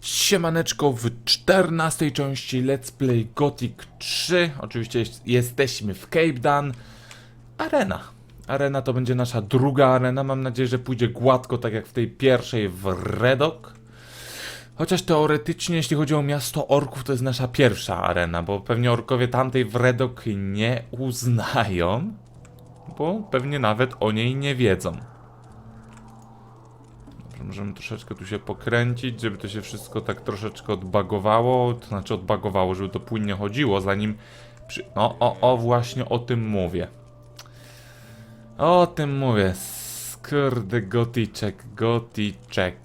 Siemaneczko w 14 części Let's Play Gothic 3. Oczywiście jest, jesteśmy w Cape Dan. Arena. Arena to będzie nasza druga arena. Mam nadzieję, że pójdzie gładko, tak jak w tej pierwszej w Redok. Chociaż teoretycznie, jeśli chodzi o miasto orków, to jest nasza pierwsza arena, bo pewnie orkowie tamtej w Redok nie uznają, bo pewnie nawet o niej nie wiedzą. Możemy troszeczkę tu się pokręcić, żeby to się wszystko tak troszeczkę odbagowało, to znaczy odbagowało, żeby to płynnie chodziło, zanim przy... O, o, o, właśnie o tym mówię. O tym mówię. Skurde, goticzek, goticzek.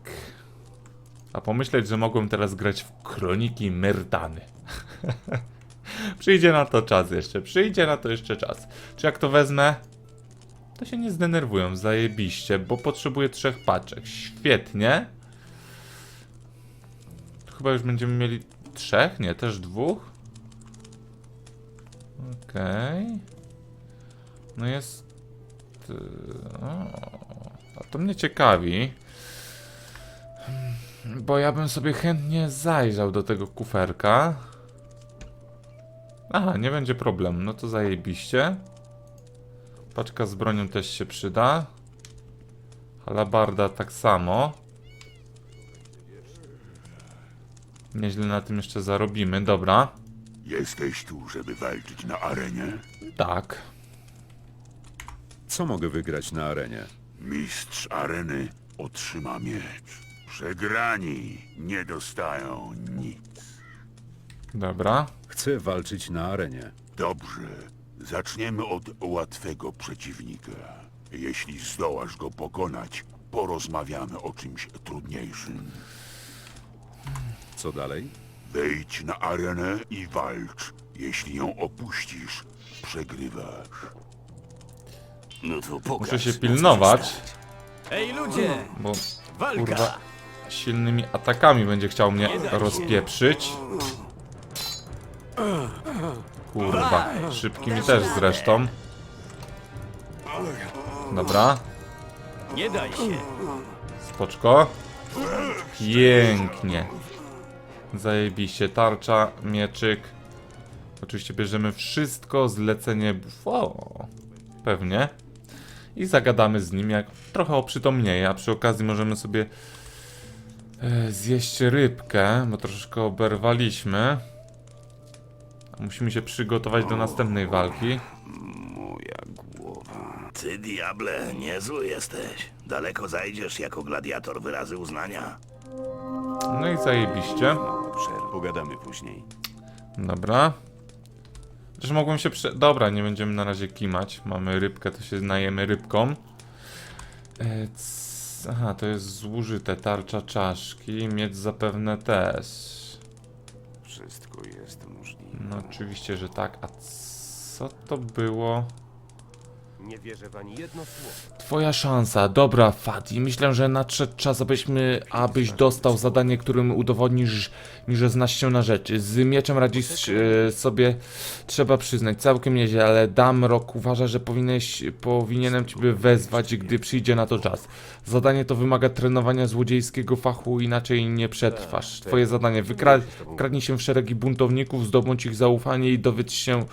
A pomyśleć, że mogłem teraz grać w Kroniki Myrtany. przyjdzie na to czas jeszcze, przyjdzie na to jeszcze czas. Czy jak to wezmę, to się nie zdenerwują, zajebiście, bo potrzebuję trzech paczek. Świetnie. Chyba już będziemy mieli trzech, nie, też dwóch. Okej. No jest... y, O, a to mnie ciekawi. Bo ja bym sobie chętnie zajrzał do tego kuferka. Aha, nie będzie problemu, no to zajebiście. Paczka z bronią też się przyda. Halabarda tak samo. Nieźle na tym jeszcze zarobimy, dobra. Jesteś tu, żeby walczyć na arenie? Tak. Co mogę wygrać na arenie? Mistrz areny otrzyma miecz. Przegrani nie dostają nic. Dobra. Chcę walczyć na arenie. Dobrze, zaczniemy od łatwego przeciwnika. Jeśli zdołasz go pokonać, porozmawiamy o czymś trudniejszym. Co dalej? Wejdź na arenę i walcz. Jeśli ją opuścisz, przegrywasz. No to pokaż. Muszę się pilnować. Ej ludzie! bo Walka! kurwa silnymi atakami będzie chciał mnie rozpieprzyć. Kurwa, szybkimi też zresztą. Dobra, Nie daj się! spoczko. Pięknie. Zajebiście, tarcza, mieczyk. Oczywiście bierzemy wszystko, zlecenie bufo. Pewnie. I zagadamy z nim, jak trochę oprzytomnieje, a przy okazji możemy sobie e, zjeść rybkę, bo troszeczkę oberwaliśmy. Musimy się przygotować do następnej walki. Ty, diable, niezły jesteś. Daleko zajdziesz jako gladiator wyrazy uznania. No i zajebiście. Pogadamy później. Dobra. Też mogłem się prze... Dobra, nie będziemy na razie kimać. Mamy rybkę, to się najemy rybką. E, c... Aha, to jest zużyte. Tarcza czaszki. Mieć zapewne też. Wszystko jest możliwe. No oczywiście, że tak. A co to było? Nie wierzę w ani jedno słowo. Twoja szansa. Dobra, Fati. Myślę, że nadszedł czas, abyśmy, abyś dostał zadanie, którym udowodnisz że znasz się na rzeczy. Z mieczem radzisz e, sobie, trzeba przyznać, całkiem nieźle, ale Damrok uważa, że powinieneś, powinienem ciebie wezwać, gdy przyjdzie na to czas. Zadanie to wymaga trenowania złodziejskiego fachu, inaczej nie przetrwasz. Twoje zadanie. Wykra wkradnij się w szeregi buntowników, zdobądź ich zaufanie i dowiedz się,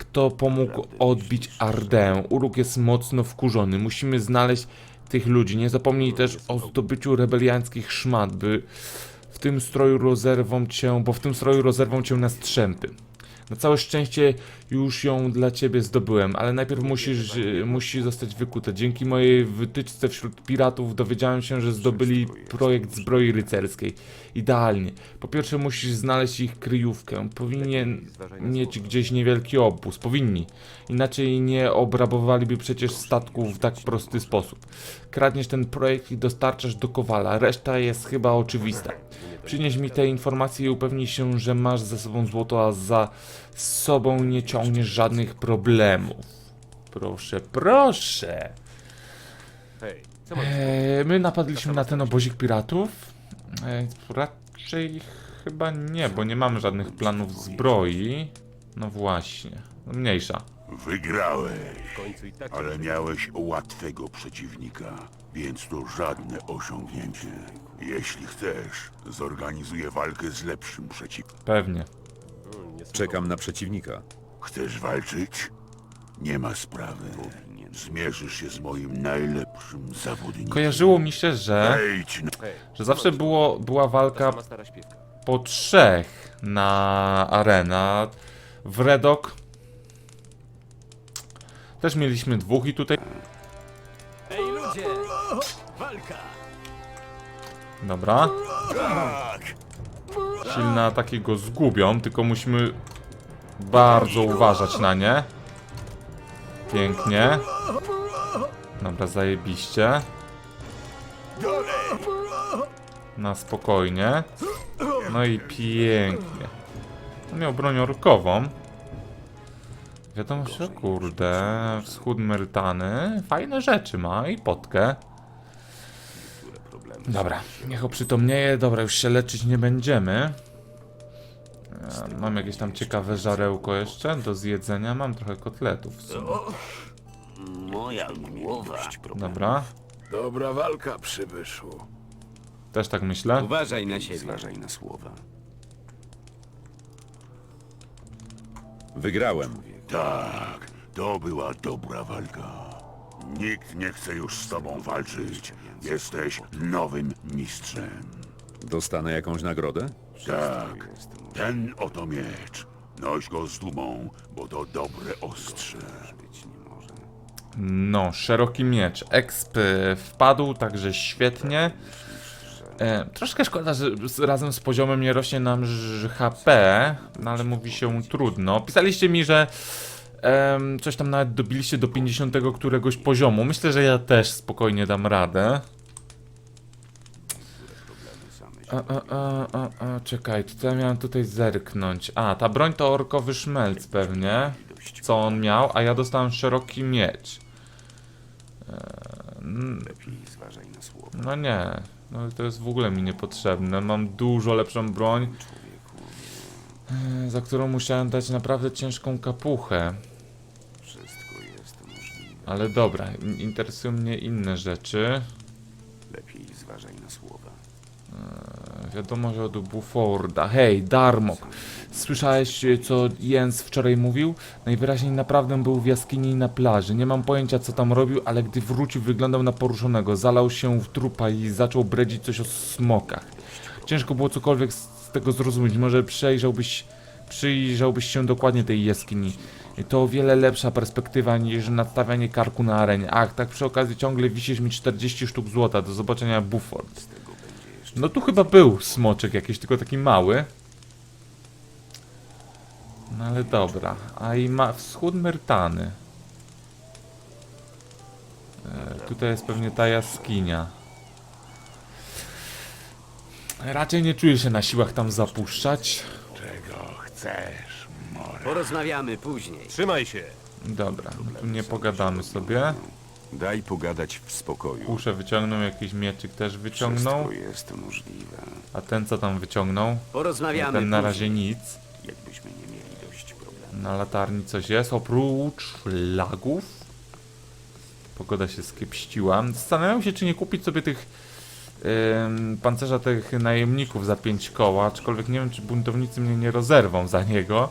kto pomógł odbić Ardeę. Uruk jest mocno wkurzony. Musimy znaleźć tych ludzi. Nie zapomnij też o zdobyciu rebelianckich szmat, by w tym stroju rozerwą cię, bo w tym stroju rozerwą cię na strzępy. Na całe szczęście już ją dla ciebie zdobyłem, ale najpierw musisz, y, musi zostać wykute. Dzięki mojej wytyczce wśród piratów dowiedziałem się, że zdobyli projekt zbroi rycerskiej. Idealnie. Po pierwsze musisz znaleźć ich kryjówkę. Powinien mieć gdzieś niewielki obóz. Powinni. Inaczej nie obrabowaliby przecież statków w tak prosty sposób. Kradniesz ten projekt i dostarczasz do Kowala. Reszta jest chyba oczywista. Przynieś mi te informacje i upewnij się, że masz ze sobą złoto, a za sobą nie ciągniesz żadnych problemów. Proszę, proszę. Eee, my napadliśmy na ten obozik piratów. Eee, raczej chyba nie, bo nie mamy żadnych planów zbroi. No właśnie. Mniejsza. Wygrałeś, tak... ale miałeś łatwego przeciwnika, więc to żadne osiągnięcie. Jeśli chcesz, zorganizuję walkę z lepszym przeciwnikiem. Pewnie. Nie Czekam na przeciwnika. Chcesz walczyć? Nie ma sprawy. Zmierzysz się z moim najlepszym zawodnikiem. Kojarzyło mi się, że, Wejdź na... Hej, że zawsze było, była walka sama stara śpiewka. po trzech na arena. W Redok też mieliśmy dwóch i tutaj... Ej ludzie! Walka! Dobra. Tak! Silne ataki go zgubią, tylko musimy bardzo uważać na nie. Pięknie. Dobra, zajebiście. Na spokojnie. No i pięknie. On miał broń orkową. Wiadomo, że kurde, wschód Myrtany fajne rzeczy ma i potkę. Dobra, niech oprzytomnieje. Dobra, już się leczyć nie będziemy. E, Mam jakieś tam ciekawe żarełko jeszcze do zjedzenia. Mam trochę kotletów w sumie. Moja głowa. Dobra, Dobra walka, przybyszu. też tak myślę. Uważaj na siebie. Zważaj na słowa. Wygrałem. Tak, to była dobra walka. Nikt nie chce już z tobą walczyć. Jesteś nowym mistrzem. Dostanę jakąś nagrodę? Tak, ten oto miecz. Noś go z dumą, bo to dobre ostrze. No, szeroki miecz. Exp wpadł, także świetnie. E, troszkę szkoda, że razem z poziomem nie rośnie nam HP, no ale mówi się trudno. Pisaliście mi, że coś tam nawet dobiliście do 50 któregoś poziomu. Myślę, że ja też spokojnie dam radę. A, a, a, a, a, czekaj, co ja miałem tutaj zerknąć? A, ta broń to orkowy szmelc pewnie. Co on miał, a ja dostałem szeroki miecz. Lepiej zważaj na słowa. No nie, no to jest w ogóle mi niepotrzebne. Mam dużo lepszą broń, e, za którą musiałem dać naprawdę ciężką kapuchę. Wszystko jest możliwe. Ale dobra, in- interesują mnie inne rzeczy. Lepiej zważaj na słowa. Wiadomo, że od Buforda. Hej, Darmok. Słyszałeś, e, co Jens wczoraj mówił? Najwyraźniej naprawdę był w jaskini na plaży. Nie mam pojęcia, co tam robił, ale gdy wrócił, wyglądał na poruszonego. Zalał się w trupa i zaczął bredzić coś o smokach. Ciężko było cokolwiek z tego zrozumieć. Może przejrzałbyś, przyjrzałbyś się dokładnie tej jaskini. To o wiele lepsza perspektywa niż nadstawianie karku na arenie. Ach, tak przy okazji ciągle wisisz mi 40 sztuk złota. Do zobaczenia Buford. No tu chyba był smoczek jakiś, tylko taki mały. No ale dobra. A i ma wschód Myrtany. E, tutaj jest pewnie ta jaskinia. Raczej nie czuję się na siłach tam zapuszczać. Czego chcesz, more? Porozmawiamy później. Trzymaj się! Dobra, no tu nie pogadamy sobie. Daj pogadać w spokoju. Kuszę wyciągnął, jakiś mieczyk też wyciągnął. Wszystko jest możliwe. A ten co tam wyciągnął? Porozmawiamy Ten na razie nic. Jakbyśmy nie mieli dość problemów. Na latarni coś jest, oprócz lagów. Pogoda się skiepściła. Zastanawiam się, czy nie kupić sobie tych ym, pancerza tych najemników za 5 koła, aczkolwiek nie wiem, czy buntownicy mnie nie rozerwą za niego.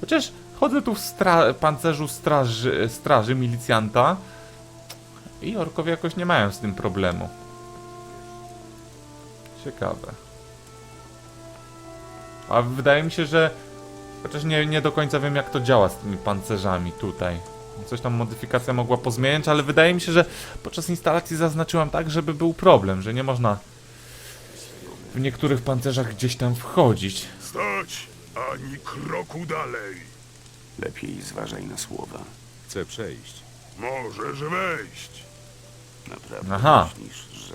Chociaż chodzę tu w stra pancerzu straży, straży milicjanta i orkowie jakoś nie mają z tym problemu. Ciekawe. A wydaje mi się, że Chociaż nie, nie do końca wiem jak to działa z tymi pancerzami tutaj. Coś tam modyfikacja mogła pozmieniać, ale wydaje mi się, że podczas instalacji zaznaczyłam tak, żeby był problem, że nie można w niektórych pancerzach gdzieś tam wchodzić. Stać! Ani kroku dalej! Lepiej zważaj na słowa. Chcę przejść. Możesz wejść! Naprawdę Aha. myślisz, że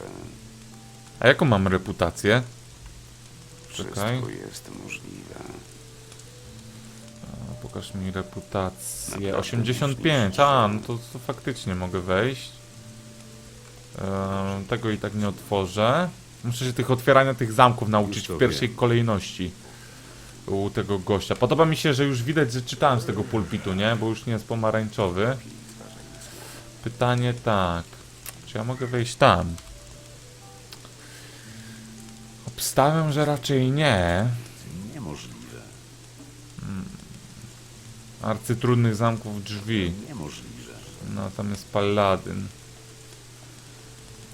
A jaką mam reputację? wszystko Czekaj. jest możliwe? A, Pokaż mi reputację. Naprawdę 85. myślisz, A, no to, to faktycznie mogę wejść. Ehm, tego i tak nie otworzę. Muszę się tych otwierania tych zamków nauczyć w pierwszej kolejności. U tego gościa. Podoba mi się, że już widać, że czytałem z tego pulpitu, nie? Bo już nie jest pomarańczowy. Pytanie tak. Czy ja mogę wejść tam? Obstawiam, że raczej nie. Niemożliwe. Arcytrudnych zamków drzwi. Niemożliwe. No, tam jest paladyn.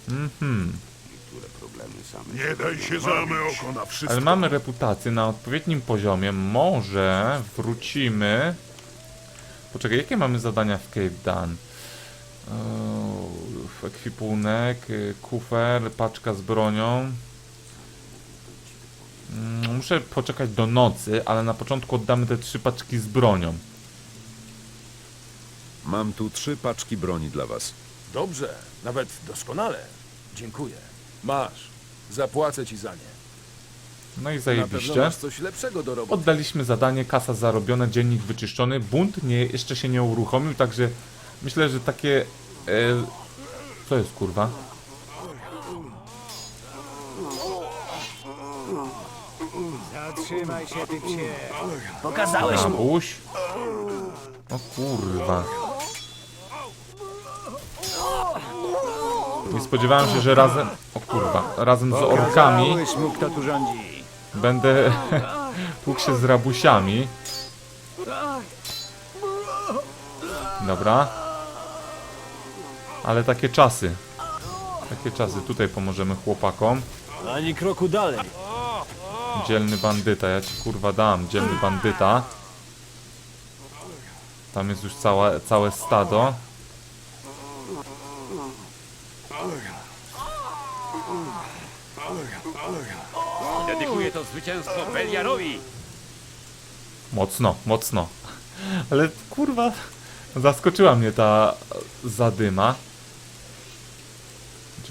Mhm. Niektóre problemy same Nie daj się zamy oko na wszystko. Ale mamy reputację na odpowiednim poziomie. Może wrócimy. Poczekaj, jakie mamy zadania w Cape Dan? Ekwipunek, y, kufer, paczka z bronią. Mm, Muszę poczekać do nocy, ale na początku oddamy te trzy paczki z bronią. Mam tu trzy paczki broni dla was. Dobrze, nawet doskonale. Dziękuję. Masz. Zapłacę ci za nie. No i Na pewno zajebiście. masz coś lepszego do roboty. Oddaliśmy zadanie, kasa zarobiona, dziennik wyczyszczony. Bunt nie, jeszcze się nie uruchomił, także myślę, że takie... E, co jest kurwa? Zatrzymaj się, ty psie. Pokazałeś mu. O kurwa. Nie spodziewałem się, że razem... O kurwa. Razem z orkami mu, kto tu rządzi. będę tłukł się z rabusiami. Dobra. Ale takie czasy. Takie czasy. Tutaj pomożemy chłopakom. Ani kroku dalej. Dzielny bandyta, ja ci kurwa dam, dzielny bandyta. Tam jest już całe, całe stado. Dedykuję to zwycięstwo Beliarowi. Mocno, mocno. Ale kurwa, zaskoczyła mnie ta zadyma.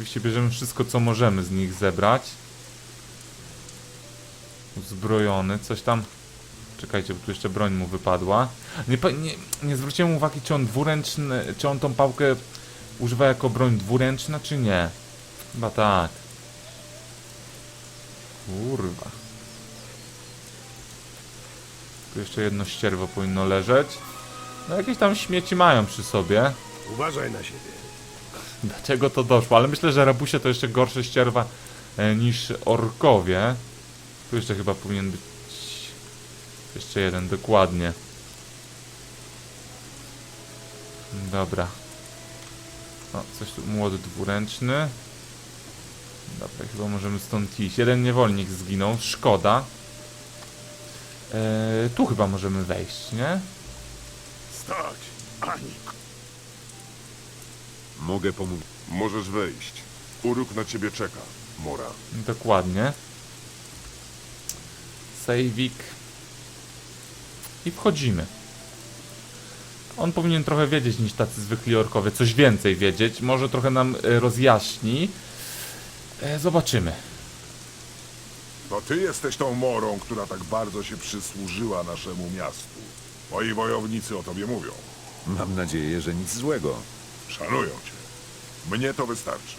Oczywiście bierzemy wszystko, co możemy z nich zebrać. Uzbrojony, coś tam. Czekajcie, bo tu jeszcze broń mu wypadła. Nie, nie, nie zwróciłem uwagi, czy on dwuręczny, czy on tą pałkę używa jako broń dwuręczna, czy nie. Chyba tak. Kurwa. Tu jeszcze jedno ścierwo powinno leżeć. No jakieś tam śmieci mają przy sobie. Uważaj na siebie. Dlaczego to doszło? Ale myślę, że rabusie to jeszcze gorsze ścierwa e, niż orkowie. Tu jeszcze chyba powinien być jeszcze jeden, dokładnie. Dobra. O, coś tu, młody dwuręczny. Dobra, chyba możemy stąd iść. Jeden niewolnik zginął, szkoda. E, tu chyba możemy wejść, nie? Stać! Ani. Mogę pomówić. Możesz wejść. Uruk na ciebie czeka, Mora. Dokładnie. Sejwik. I wchodzimy. On powinien trochę wiedzieć niż tacy zwykli orkowie. Coś więcej wiedzieć. Może trochę nam e, rozjaśni. E, zobaczymy. To ty jesteś tą Morą, która tak bardzo się przysłużyła naszemu miastu. Moi wojownicy o tobie mówią. Mam nadzieję, że nic złego. Szanują cię. Mnie to wystarczy.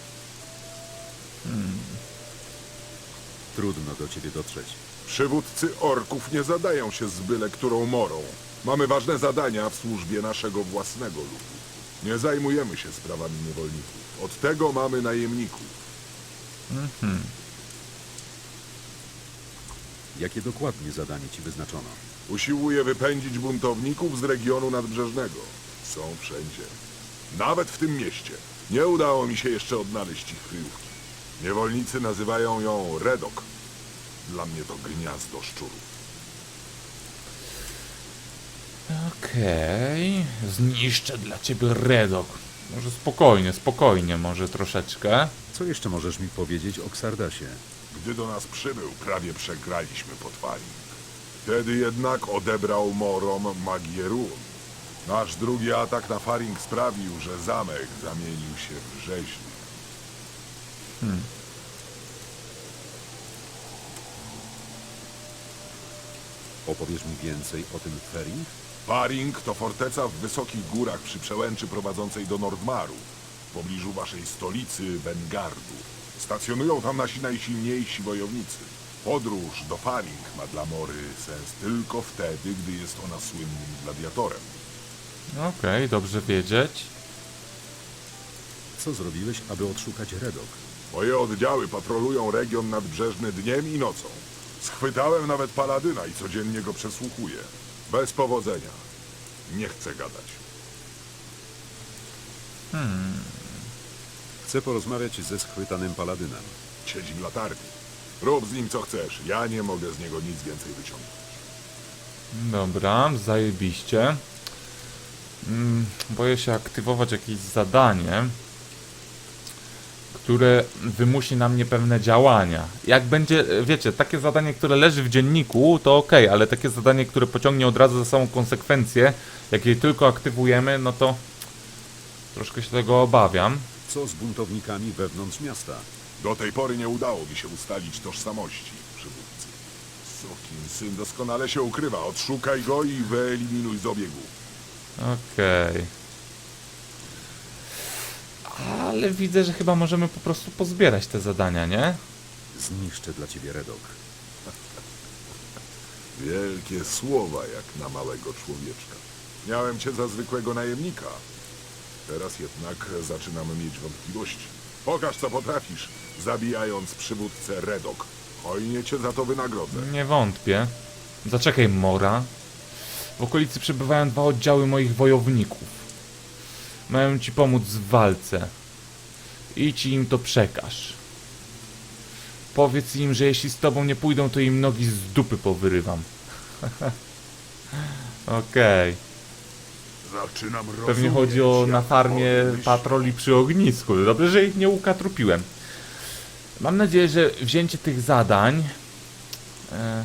Trudno do ciebie dotrzeć. Przywódcy orków nie zadają się z byle którą Morą. Mamy ważne zadania w służbie naszego własnego ludu. Nie zajmujemy się sprawami niewolników. Od tego mamy najemników. Jakie dokładnie zadanie ci wyznaczono? Usiłuję wypędzić buntowników z regionu nadbrzeżnego. Są wszędzie. Nawet w tym mieście. Nie udało mi się jeszcze odnaleźć ich kryjówki. Niewolnicy nazywają ją Redok. Dla mnie to gniazdo szczurów. Okej. Zniszczę dla ciebie redok. Może spokojnie, spokojnie, może troszeczkę. Co jeszcze możesz mi powiedzieć o Ksardasie? Gdy do nas przybył, prawie przegraliśmy Faring. Wtedy jednak odebrał Morom magię run. Nasz drugi atak na Faring sprawił, że zamek zamienił się w rzeźnię. Opowiesz mi więcej o tym Fering? Faring to forteca w wysokich górach przy przełęczy prowadzącej do Nordmaru, w pobliżu waszej stolicy Bengardu. Stacjonują tam nasi najsilniejsi wojownicy. Podróż do Faring ma dla Mory sens tylko wtedy, gdy jest ona słynnym gladiatorem. Okej, dobrze wiedzieć. Co zrobiłeś, aby odszukać Redok? Moje oddziały patrolują region nadbrzeżny dniem i nocą. Schwytałem nawet paladyna i codziennie go przesłuchuję. Bez powodzenia. Nie chcę gadać. Chcę porozmawiać ze schwytanym paladynem. Siedzi w latarni. Rób z nim co chcesz. Ja nie mogę z niego nic więcej wyciągnąć. Dobra, zajebiście. Mm, boję się aktywować jakieś zadanie, które wymusi na mnie pewne działania. Jak będzie, wiecie, takie zadanie, które leży w dzienniku, to ok, ale takie zadanie, które pociągnie od razu za samą konsekwencję, jak je tylko aktywujemy, no to troszkę się tego obawiam. Co z buntownikami wewnątrz miasta? Do tej pory nie udało mi się ustalić tożsamości przywódcy. Sokin syn doskonale się ukrywa. Odszukaj go i wyeliminuj z obiegu. Okej. Ale widzę, że chyba możemy po prostu pozbierać te zadania, nie? Zniszczę dla ciebie Redok. Wielkie słowa jak na małego człowieczka. Miałem cię za zwykłego najemnika. Teraz jednak zaczynam mieć wątpliwości. Pokaż co potrafisz, zabijając przywódcę Redok. Hojnie cię za to wynagrodzę. Nie wątpię. Zaczekaj, Mora. W okolicy przebywają dwa oddziały moich wojowników. Mają ci pomóc w walce. Idź i im to przekaż. Powiedz im, że jeśli z tobą nie pójdą, to im nogi z dupy powyrywam. Okej. Zaczynam rozumieć. Pewnie chodzi o na farmie patroli przy ognisku. Dobrze, że ich nie ukatrupiłem. Mam nadzieję, że wzięcie tych zadań. E,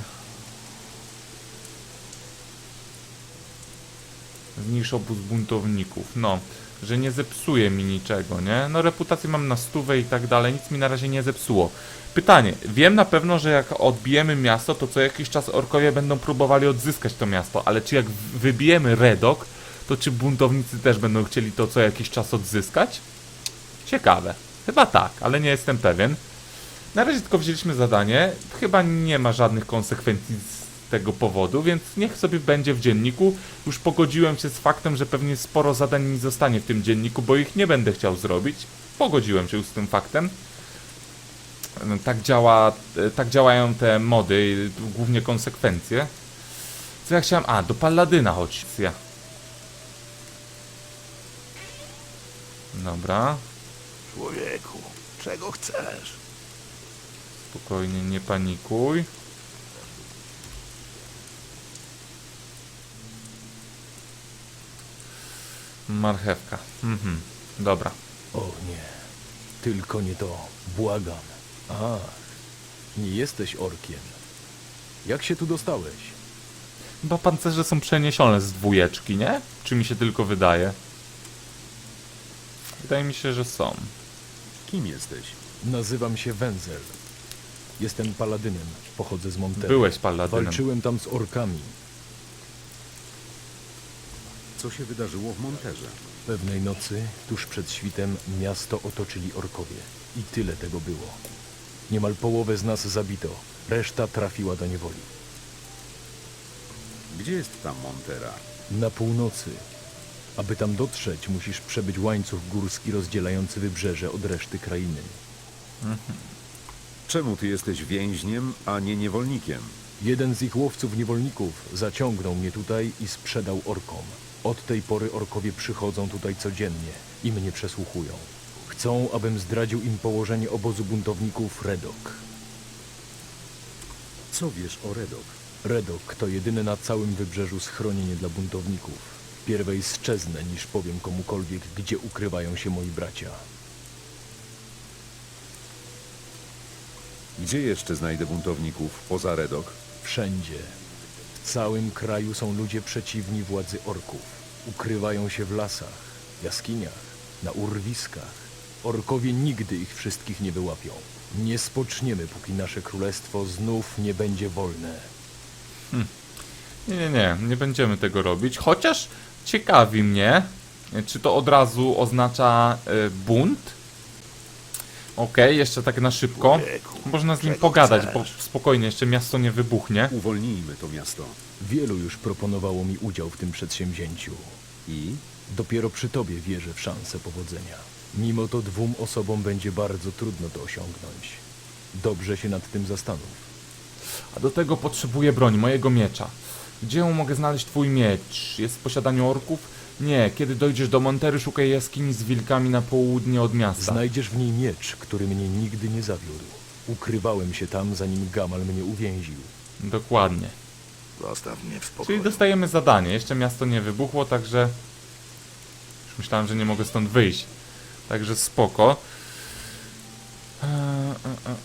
zniszczy obóz buntowników. No, że nie zepsuje mi niczego, nie? No, reputację mam na stówę i tak dalej. Nic mi na razie nie zepsuło. Pytanie. Wiem na pewno, że jak odbijemy miasto, to co jakiś czas orkowie będą próbowali odzyskać to miasto. Ale czy jak wybijemy Redok, to czy buntownicy też będą chcieli to co jakiś czas odzyskać? Ciekawe. Chyba tak, ale nie jestem pewien. Na razie tylko wzięliśmy zadanie. Chyba nie ma żadnych konsekwencji tego powodu, więc niech sobie będzie w dzienniku. Już pogodziłem się z faktem, że pewnie sporo zadań mi zostanie w tym dzienniku, bo ich nie będę chciał zrobić. Pogodziłem się już z tym faktem. No, Tak, działa, e, tak działają te mody, głównie konsekwencje. Co ja chciałem? A, do Palladyna chodź. Ja. Dobra, Człowieku, czego chcesz? spokojnie, nie panikuj. Marchewka. Mhm. Dobra. O nie, tylko nie to, błagam. A, nie jesteś orkiem. Jak się tu dostałeś? Chyba pancerze są przeniesione z dwójeczki, nie? Czy mi się tylko wydaje? Wydaje mi się, że są. Kim jesteś? Nazywam się Wenzel. Jestem paladynem, pochodzę z Montery. Byłeś paladynem. Walczyłem tam z orkami. Co się wydarzyło w Monterze? Pewnej nocy, tuż przed świtem, miasto otoczyli orkowie. I tyle tego było. Niemal połowę z nas zabito, reszta trafiła do niewoli. Gdzie jest ta Montera? Na północy. Aby tam dotrzeć, musisz przebyć łańcuch górski rozdzielający wybrzeże od reszty krainy. Czemu ty jesteś więźniem, a nie niewolnikiem? Jeden z ich łowców niewolników zaciągnął mnie tutaj i sprzedał orkom. Od tej pory orkowie przychodzą tutaj codziennie i mnie przesłuchują. Chcą, abym zdradził im położenie obozu buntowników Redok. Co wiesz o Redok? Redok to jedyne na całym wybrzeżu schronienie dla buntowników. Pierwej szczeznę, niż powiem komukolwiek, gdzie ukrywają się moi bracia. Gdzie jeszcze znajdę buntowników poza Redok? Wszędzie. W całym kraju są ludzie przeciwni władzy orków. Ukrywają się w lasach, jaskiniach, na urwiskach. Orkowie nigdy ich wszystkich nie wyłapią. Nie spoczniemy, póki nasze królestwo znów nie będzie wolne. Nie, nie, nie, nie będziemy tego robić. Chociaż ciekawi mnie, czy to od razu oznacza e, bunt. Okej, jeszcze tak na szybko. Można z nim pogadać, bo spokojnie, jeszcze miasto nie wybuchnie. Uwolnijmy to miasto. Wielu już proponowało mi udział w tym przedsięwzięciu. I? Dopiero przy tobie wierzę w szansę powodzenia. Mimo to dwóm osobom będzie bardzo trudno to osiągnąć. Dobrze się nad tym zastanów. A do tego potrzebuję broni, mojego miecza. Gdzie mogę znaleźć twój miecz? Jest w posiadaniu orków? Nie, kiedy dojdziesz do Montery, szukaj jaskini z wilkami na południe od miasta. Znajdziesz w niej miecz, który mnie nigdy nie zawiódł. Ukrywałem się tam, zanim Gamal mnie uwięził. Dokładnie. Zostaw mnie w Czyli spokoju. dostajemy zadanie. Jeszcze miasto nie wybuchło, także... Już myślałem, że nie mogę stąd wyjść. Także spoko. Eee, e, e, e.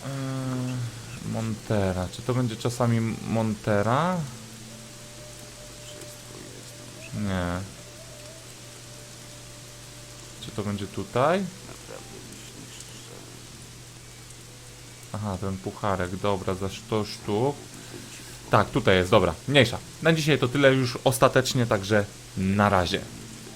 Montera. Czy to będzie czasami Montera? Nie. Czy to będzie tutaj? Aha, ten pucharek, dobra, za 100 sztuk. Tak, tutaj jest, dobra, mniejsza. Na dzisiaj to tyle już ostatecznie, także na razie.